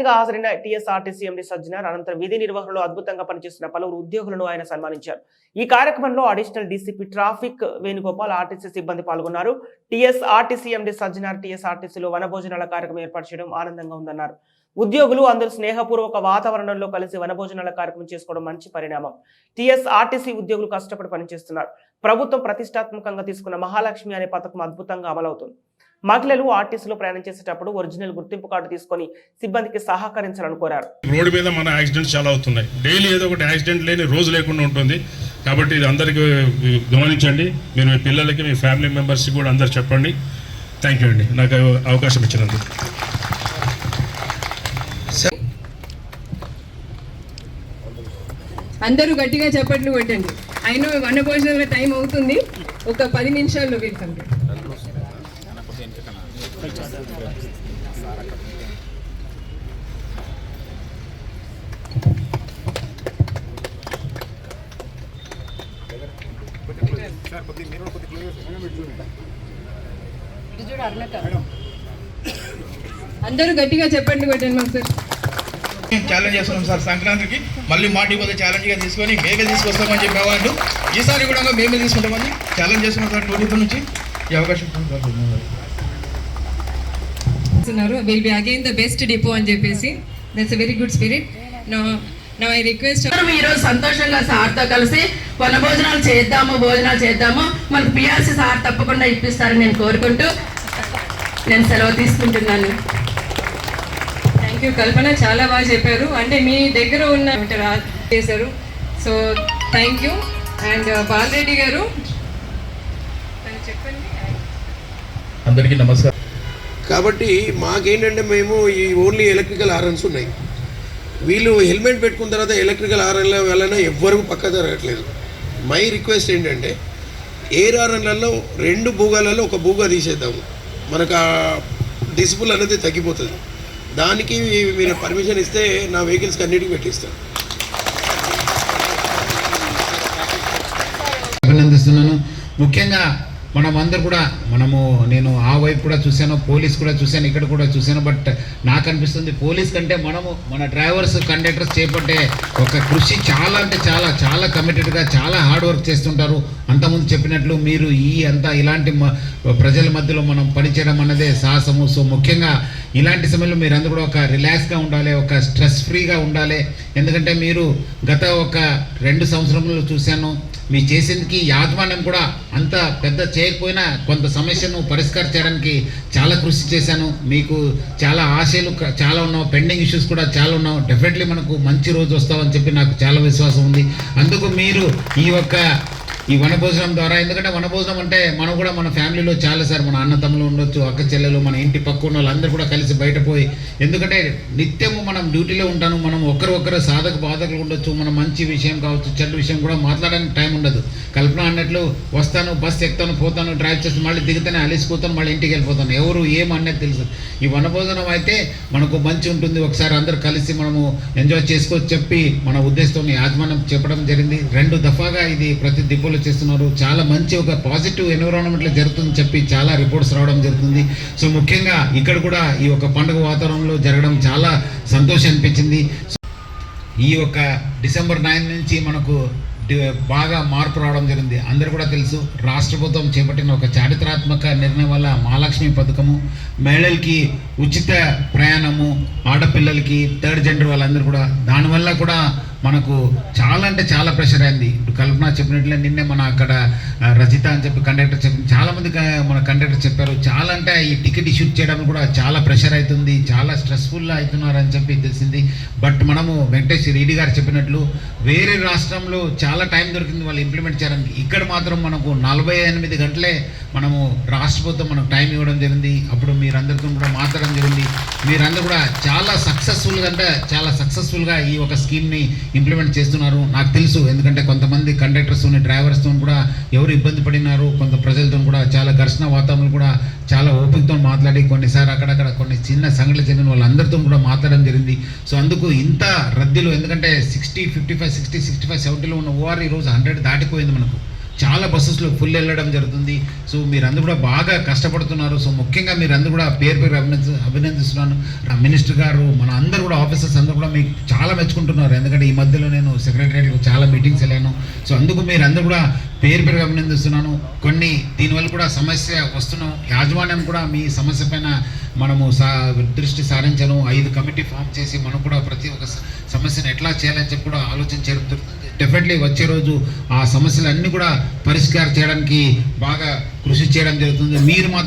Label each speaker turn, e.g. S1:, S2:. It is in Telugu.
S1: అతిథిగా హాజరైన టీఎస్ఆర్టీసీ ఎండి సజ్జనార్ అనంతరం విధి నిర్వహణలో అద్భుతంగా పనిచేస్తున్న పలువురు ఉద్యోగులను ఆయన సన్మానించారు. ఈ కార్యక్రమంలో additional DCP traffic Venugopal RTC సిబ్బంది పాల్గొన్నారు. టీఎస్ఆర్టీసీ ఎండి సజ్జనార్ టీఎస్ఆర్టీసీలో వనభోజనాల కార్యక్రమం ఏర్పాటు చేయడం ఆనందంగా ఉందన్నారు. ఉద్యోగులు అందరూ స్నేహపూర్వక వాతావరణంలో కలిసి వనభోజనాల కార్యక్రమం చేసుకోవడం మంచి పరిణామం. టీఎస్ఆర్టీసీ ఉద్యోగులు కష్టపడి పనిచేస్తున్నారు. ప్రభుత్వం ప్రతిష్టాత్మకంగా తీసుకున్న మహాలక్ష్మి అనే పథకం అద్భుతంగా అమలవుతుంది. మహిళలు ఆర్టీసీలో ప్రయాణం చేసేటప్పుడు ఒరిజినల్ గుర్తింపు కార్డు తీసుకొని సిబ్బందికి సహకరించాలని కోరారు.
S2: రోడ్డు మీద మన యాక్సిడెంట్స్ చాలా అవుతున్నాయి. డైలీ ఏదో ఒకటి యాక్సిడెంట్ లేని రోజు లేకుండా ఉంటుంది. కాబట్టి ఇది అందరికీ గమనించండి. మీరు మీ పిల్లలకి మీ ఫ్యామిలీ మెంబర్స్కి కూడా అందరు చెప్పండి. థ్యాంక్ యూ అండి. నాకు అవకాశం ఇచ్చినందుకు.
S3: అందరూ గట్టిగా చప్పట్లు కొట్టండి. అయినా వన భోజనాల టైం అవుతుంది. ఒక పది నిమిషాల్లో కంప్లీట్ అందరూ గట్టిగా చెప్పండి కొట్టండి మాకు సార్.
S4: ఛాలెంజ్ చేస్తున్నాం సార్ సంక్రాంతికి. మళ్ళీ మాటి పోతే ఛాలెంజ్గా తీసుకొని మేమే తీసుకొస్తామని చెప్పేవాళ్ళు. ఈసారి కూడా మేమే తీసుకుంటామని ఛాలెంజ్ చేస్తున్నాం సార్ టూరిజం నుంచి. ఈ అవకాశం
S3: చేస్తున్నారు. Will be again the best depot అని చెప్పేసి. That's very good spirit no no I request
S5: ఈరోజు సంతోషంగా సార్తో కలిసి వన భోజనాలు చేద్దాము భోజనాలు చేద్దాము. మనకు పిఆర్సీ సార్ తప్పకుండా ఇప్పిస్తారని నేను కోరుకుంటూ నేను సెలవు తీసుకుంటున్నాను.
S3: థ్యాంక్ యూ కల్పన చాలా బాగా చెప్పారు. అంటే మీ దగ్గర ఉన్న చేశారు. So thank you and Balareddy గారు చెప్పండి.
S4: అందరికీ నమస్కారం.
S6: కాబట్టి మాకేంటంటే మేము ఈ ఓన్లీ ఎలక్ట్రికల్ హారన్స్ ఉన్నాయి. వీళ్ళు హెల్మెట్ పెట్టుకున్న తర్వాత ఎలక్ట్రికల్ ఆరన్ల వలన ఎవ్వరూ పక్క జరగట్లేదు. మై రిక్వెస్ట్ ఏంటంటే ఎయిర్ ఆరన్లలో రెండు భూగాలలో ఒక భూగా తీసేద్దాము మనకు ఆ డిసిబుల్ అనేది తగ్గిపోతుంది. దానికి మీరు పర్మిషన్ ఇస్తే నా వెహికల్స్కి అన్నిటికీ పెట్టిస్తాను.
S7: అభినందిస్తున్నాను. ముఖ్యంగా మనం అందరు కూడా మనము నేను ఆ వైపు కూడా చూశాను పోలీస్ కూడా చూశాను ఇక్కడ కూడా చూశాను బట్ నాకు అనిపిస్తుంది పోలీస్ కంటే మనము మన డ్రైవర్స్ కండక్టర్స్ చేపట్టే ఒక కృషి చాలా అంటే చాలా చాలా కమిటెడ్గా చాలా హార్డ్ వర్క్ చేస్తుంటారు. అంతకుముందు చెప్పినట్లు మీరు ఈ అంతా ఇలాంటి ప్రజల మధ్యలో మనం పనిచేయడం అన్నదే సాహసము. సో ముఖ్యంగా ఇలాంటి సమయంలో మీరు అందరూ కూడా ఒక రిలాక్స్గా ఉండాలి ఒక స్ట్రెస్ ఫ్రీగా ఉండాలి. ఎందుకంటే మీరు గత ఒక రెండు సంవత్సరంలో చూశాను మీ చేసేందుకు యాజమాన్యం కూడా అంత పెద్ద చేయకపోయినా కొంత సమస్యను పరిష్కరించడానికి చాలా కృషి చేశాను. మీకు చాలా ఆశలు చాలా ఉన్నావు. పెండింగ్ ఇష్యూస్ కూడా చాలా ఉన్నావు. డెఫినెట్లీ మనకు మంచి రోజు వస్తామని చెప్పి నాకు చాలా విశ్వాసం ఉంది. అందుకు మీరు ఈ యొక్క ఈ వనభోజనం ద్వారా. ఎందుకంటే వనభోజనం అంటే మనం కూడా మన ఫ్యామిలీలో చాలా సార్ మన అన్న తమ్ములు ఉండొచ్చు అక్క చెల్లెలు మన ఇంటి పక్క ఉన్న వాళ్ళందరూ కూడా కలిసి బయట పోయి ఎందుకంటే నిత్యము మనం డ్యూటీలో ఉంటాను మనం ఒకరు ఒకరు సాధక బాధకులు ఉండొచ్చు మన మంచి విషయం కావచ్చు చెడ్డ విషయం కూడా మాట్లాడడానికి టైం ఉండదు. కల్పన అన్నట్లు వస్తాను బస్ ఎక్కుతాను పోతాను డ్రైవ్ చేస్తాను మళ్ళీ దిగుతానే అలిసిపోతాను మళ్ళీ ఇంటికి వెళ్ళిపోతాను. ఎవరు ఏమన్నది తెలుసు. ఈ వనభోజనం అయితే మనకు మంచి ఉంటుంది. ఒకసారి అందరూ కలిసి మనము ఎంజాయ్ చేసుకోవచ్చు చెప్పి మన ఉద్దేశంతో యాజమాన్యం చెప్పడం జరిగింది. రెండు దఫాగా ఇది ప్రతి దిబ్బలు చేస్తున్నారు. చాలా మంచి ఒక పాజిటివ్ ఎన్విరాన్మెంట్లో జరుగుతుందని చెప్పి చాలా రిపోర్ట్స్ రావడం జరుగుతుంది. సో ముఖ్యంగా ఇక్కడ కూడా ఈ యొక్క పండుగ వాతావరణంలో జరగడం చాలా సంతోషం అనిపించింది. ఈ యొక్క డిసెంబర్ నైన్ నుంచి మనకు బాగా మార్పు రావడం జరిగింది. అందరూ కూడా తెలుసు రాష్ట్ర ప్రభుత్వం చేపట్టిన ఒక చారిత్రాత్మక నిర్ణయం వల్ల మహాలక్ష్మి పథకము మహిళలకి ఉచిత ప్రయాణము ఆడపిల్లలకి థర్డ్ జెండర్ వాళ్ళందరూ కూడా దానివల్ల కూడా మనకు చాలా అంటే చాలా ప్రెషర్ అయింది. ఇప్పుడు కల్పన చెప్పినట్లే నిన్నే మన అక్కడ రజిత అని చెప్పి కండక్టర్ చెప్పింది చాలామంది మన కండక్టర్ చెప్పారు. చాలా అంటే ఈ టికెట్ ఇష్యూ చేయడం కూడా చాలా ప్రెషర్ అవుతుంది చాలా స్ట్రెస్ఫుల్ అవుతున్నారు అని చెప్పి తెలిసింది. బట్ మనము వెంకటేష్ రెడ్డి గారు చెప్పినట్లు వేరే రాష్ట్రంలో చాలా టైం దొరికింది వాళ్ళు ఇంప్లిమెంట్ చేయడానికి. ఇక్కడ మాత్రం మనకు నలభై ఎనిమిది గంటలే మనము రాష్ట్ర మనకు టైం ఇవ్వడం జరిగింది. అప్పుడు మీరందరితో కూడా మాట్లాడడం జరిగింది. మీరందరూ కూడా చాలా సక్సెస్ఫుల్గా అంటే చాలా సక్సెస్ఫుల్గా ఈ ఒక స్కీమ్ని ఇంప్లిమెంట్ చేస్తున్నారు. నాకు తెలుసు ఎందుకంటే కొంతమంది కండక్టర్స్ డ్రైవర్స్తో కూడా ఎవరు ఇబ్బంది పడినారు కొంత ప్రజలతో కూడా చాలా ఘర్షణ వాతావరణం కూడా చాలా ఓపికతో మాట్లాడి కొన్నిసారి అక్కడక్కడ కొన్ని చిన్న సంఘటనలు జరిగిన వాళ్ళందరితో కూడా మాట్లాడడం జరిగింది. సో అందుకు ఇంత రద్దీలో ఎందుకంటే sixty fifty five sixty sixty five సెవెంటీలో ఉన్న ఓఆర్ ఈరోజు హండ్రెడ్ దాటిపోయింది మనకు. చాలా బస్సెస్లో ఫుల్ వెళ్ళడం జరుగుతుంది. సో మీరందరూ కూడా బాగా కష్టపడుతున్నారు. సో ముఖ్యంగా మీరందరూ కూడా పేరు పేరు అభినంది అభినందిస్తున్నాను. మినిస్టర్ గారు మన అందరూ కూడా ఆఫీసర్స్ అందరూ కూడా మీకు చాలా మెచ్చుకుంటున్నారు. ఎందుకంటే ఈ మధ్యలో నేను సెక్రటరీకి చాలా మీటింగ్స్ వెళ్ళాను. సో అందుకు మీరందరూ కూడా పేరు పేరు అభినందిస్తున్నాను. కొన్ని దీనివల్ల కూడా సమస్య వస్తున్నాం యాజమాన్యం కూడా మీ సమస్య పైన మనము సా దృష్టి సారించను. ఐదు కమిటీ ఫామ్ చేసి మనం కూడా ప్రతి ఒక్క సమస్యను ఎట్లా చేయాలని చెప్పి కూడా ఆలోచన డెఫినెట్లీ వచ్చే రోజు ఆ సమస్యలన్నీ కూడా పరిష్కారం చేయడానికి బాగా కృషి చేయడం జరుగుతుంది. మీరు మాత్రం